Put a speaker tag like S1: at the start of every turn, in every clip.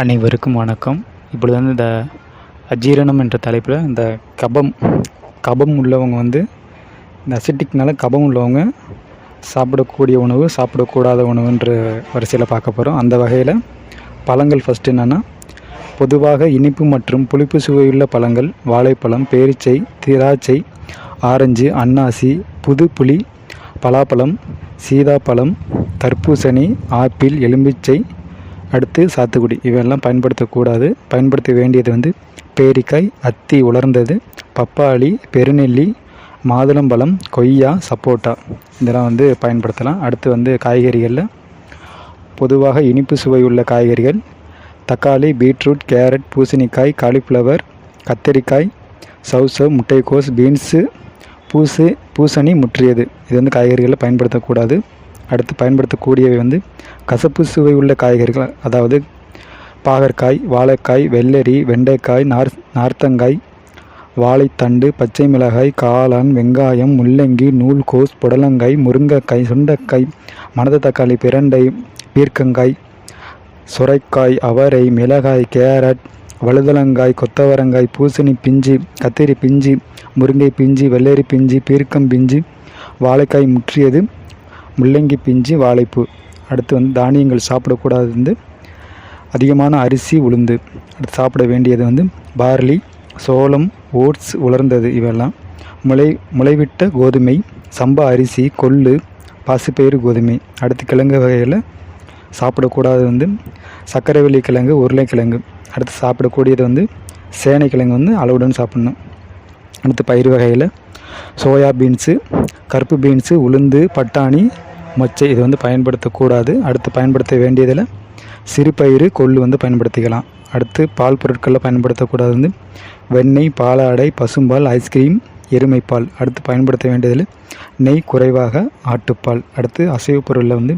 S1: அனைவருக்கும் வணக்கம். இப்பொழுது வந்து இந்த அஜீரணம் என்ற தலைப்பில் இந்த கபம் கபம் உள்ளவங்க வந்து இந்த அசிட்டிக்னால கபம் உள்ளவங்க சாப்பிடக்கூடிய உணவு சாப்பிடக்கூடாத உணவுன்ற வரிசையில் பார்க்க போகிறோம் அந்த வகையில் பழங்கள் ஃபஸ்ட்டு என்னென்னா பொதுவாக இனிப்பு மற்றும் புளிப்பு சுவையுள்ள பழங்கள் வாழைப்பழம் பேரிச்சை திராட்சை ஆரஞ்சு அன்னாசி புது புளி பலாப்பழம் சீதாப்பழம் தர்பூசணி ஆப்பிள் எலும்பிச்சை அடுத்து சாத்துக்குடி. இவையெல்லாம் பயன்படுத்தக்கூடாது. பயன்படுத்த வேண்டியது வந்து பேரிக்காய் அத்தி உலர்ந்தது பப்பாளி பெருநெல்லி மாதுளம்பழம் கொய்யா சப்போட்டா. இதெல்லாம் வந்து பயன்படுத்தலாம். அடுத்து வந்து காய்கறிகளில் பொதுவாக இனிப்பு சுவை உள்ள காய்கறிகள். தக்காளி பீட்ரூட் கேரட் பூசணிக்காய் காலிஃப்ளவர் கத்தரிக்காய் சவுசவ் முட்டைக்கோஸ் பீன்ஸு பூசு பூசணி முற்றியது. இது வந்து காய்கறிகளில் பயன்படுத்தக்கூடாது. அடுத்து பயன்படுத்தக்கூடியவை வந்து கசப்பு சுவை உள்ள காய்கறிகள் அதாவது பாகற்காய் வாழைக்காய் வெள்ளரி வெண்டைக்காய் நார் நார்த்தங்காய் வாழைத்தண்டு பச்சை மிளகாய் காளான் வெங்காயம் முள்ளங்கி நூல்கோஸ் புடலங்காய் முருங்கைக்காய் சுண்டைக்காய் மணத தக்காளி பிரண்டை பீர்க்கங்காய் சுரைக்காய் அவரை மிளகாய் கேரட் வழுதலங்காய் கொத்தவரங்காய் பூசணி பிஞ்சு கத்திரி பிஞ்சு முருங்கை பிஞ்சு வெள்ளரி பிஞ்சு பீர்க்கம் பிஞ்சு வாழைக்காய் முற்றியது முள்ளங்கி பிஞ்சு வாழைப்பூ. அடுத்து வந்து தானியங்கள் சாப்பிடக்கூடாது. வந்து அதிகமான அரிசி உளுந்து. அடுத்து சாப்பிட வேண்டியது வந்து பார்லி சோளம் ஓட்ஸ் உலர்ந்தது இவெல்லாம் முளை முளைவிட்ட கோதுமை சம்பா அரிசி கொள்ளு பாசிப்பயிறு கோதுமை. அடுத்து கிழங்கு வகையில் சாப்பிடக்கூடாது வந்து சக்கரைவெளி கிழங்கு உருளைக்கிழங்கு அடுத்து சாப்பிடக்கூடியது வந்து சேனை கிழங்கு வந்து அளவுடன் சாப்பிட்ணும். அடுத்து பயிர் வகையில் சோயா பீன்ஸு கருப்பு பீன்ஸு உளுந்து பட்டாணி மொச்சை இது வந்து பயன்படுத்தக்கூடாது. அடுத்து பயன்படுத்த வேண்டியதில் சிறுபயிறு கொள்ளு வந்து பயன்படுத்திக்கலாம். அடுத்து பால் பொருட்களில் பயன்படுத்தக்கூடாது வந்து வெண்ணெய் பாலாடை பசும்பால் ஐஸ்கிரீம் எருமைப்பால். அடுத்து பயன்படுத்த வேண்டியதில் நெய் குறைவாக ஆட்டுப்பால். அடுத்து அசைவ பொருளில் வந்து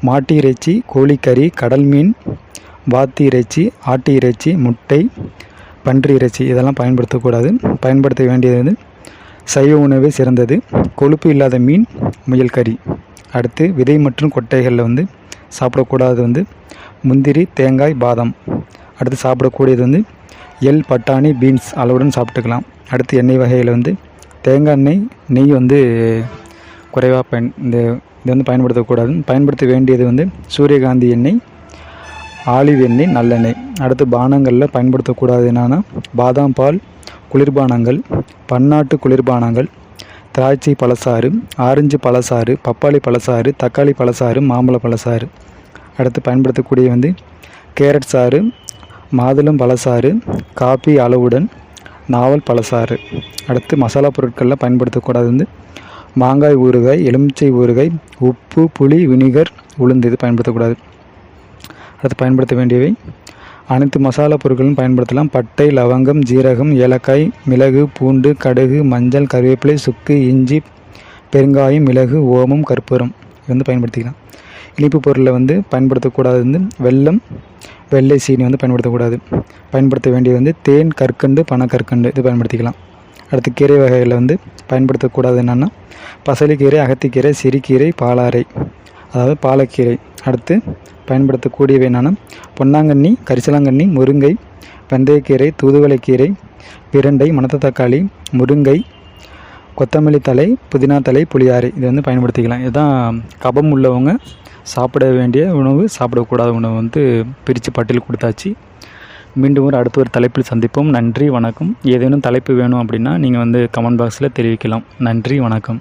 S1: மாட்டு இறைச்சி கோழிக்கறி கடல் மீன் வாத்து இறைச்சி ஆட்டு இறைச்சி முட்டை பன்றி இறைச்சி இதெல்லாம் பயன்படுத்தக்கூடாது. பயன்படுத்த வேண்டியது வந்து சைவ உணவே சிறந்தது. கொழுப்பு இல்லாத மீன் முயல் கறி. அடுத்து விதை மற்றும் கொட்டைகளில் வந்து சாப்பிடக்கூடாது வந்து முந்திரி தேங்காய் பாதாம். அடுத்து சாப்பிடக்கூடியது வந்து எள் பட்டாணி பீன்ஸ் அளவுடன் சாப்பிட்டுக்கலாம். அடுத்து எண்ணெய் வகையில் வந்து தேங்காய் எண்ணெய் நெய் வந்து குறைவாக பயன் இந்த இது வந்து பயன்படுத்தக்கூடாது. பயன்படுத்த வேண்டியது வந்து சூரியகாந்தி எண்ணெய் ஆலிவ் எண்ணெய் நல்லெண்ணெய். அடுத்து பானங்களில் பயன்படுத்தக்கூடாது என்னென்னா பாதாம் பால் குளிர்பானங்கள் பன்னாட்டு குளிர்பானங்கள் திராட்சை பழசாறு ஆரஞ்சு பழசாறு பப்பாளி பழசாறு தக்காளி பழசாறு மாம்பழ பழசாறு. அடுத்து பயன்படுத்தக்கூடிய வந்து கேரட் சாறு மாதுளம் பழசாறு காப்பி அளவுடன் நாவல் பழசாறு. அடுத்து மசாலா பொருட்களில் பயன்படுத்தக்கூடாது வந்து மாங்காய் ஊறுகாய் எலுமிச்சை ஊறுகாய் உப்பு புளி வினிகர் உளுந்து இது பயன்படுத்தக்கூடாது. அடுத்து பயன்படுத்த வேண்டியவை அனைத்து மசாலா பொருட்களும் பயன்படுத்தலாம். பட்டை லவங்கம் ஜீரகம் ஏலக்காய் மிளகு பூண்டு கடுகு மஞ்சள் கருவேப்பிலை சுக்கு இஞ்சி பெருங்காயம் மிளகு ஓமம் கற்பூரம். இது வந்து பயன்படுத்திக்கலாம். இனிப்பு பொருளில் வந்து பயன்படுத்தக்கூடாது வந்து வெல்லம் வெள்ளை சீனி வந்து பயன்படுத்தக்கூடாது. பயன்படுத்த வேண்டியது வந்து தேன் கற்கண்டு பனக்கற்கண்டு இது பயன்படுத்திக்கலாம். அடுத்து கீரை வகைகளில் வந்து பயன்படுத்தக்கூடாது என்னென்னா பசலிக்கீரை அகத்திக்கீரை சிறுகீரை பாலாரை அதாவது பாலக்கீரை. அடுத்து பயன்படுத்தக்கூடியவை என்னென்னா பொன்னாங்கண்ணி கரிசலாங்கண்ணி முருங்கை வெந்தயக்கீரை தூதுவளைக்கீரை பிரண்டை மணத்த தக்காளி முருங்கை கொத்தமல்லி தலை புதினா தலை புளியாறை. இது வந்து பயன்படுத்திக்கலாம். இதுதான் கபம் உள்ளவங்க சாப்பிட வேண்டிய உணவு சாப்பிடக்கூடாத உணவு வந்து பிரித்து பட்டியல் கொடுத்தாச்சு. மீண்டும் ஒரு அடுத்த ஒரு தலைப்பில் சந்திப்போம். நன்றி வணக்கம். ஏதேனும் தலைப்பு வேணும் அப்படின்னா நீங்கள் வந்து கமெண்ட் பாக்ஸில் தெரிவிக்கலாம். நன்றி வணக்கம்.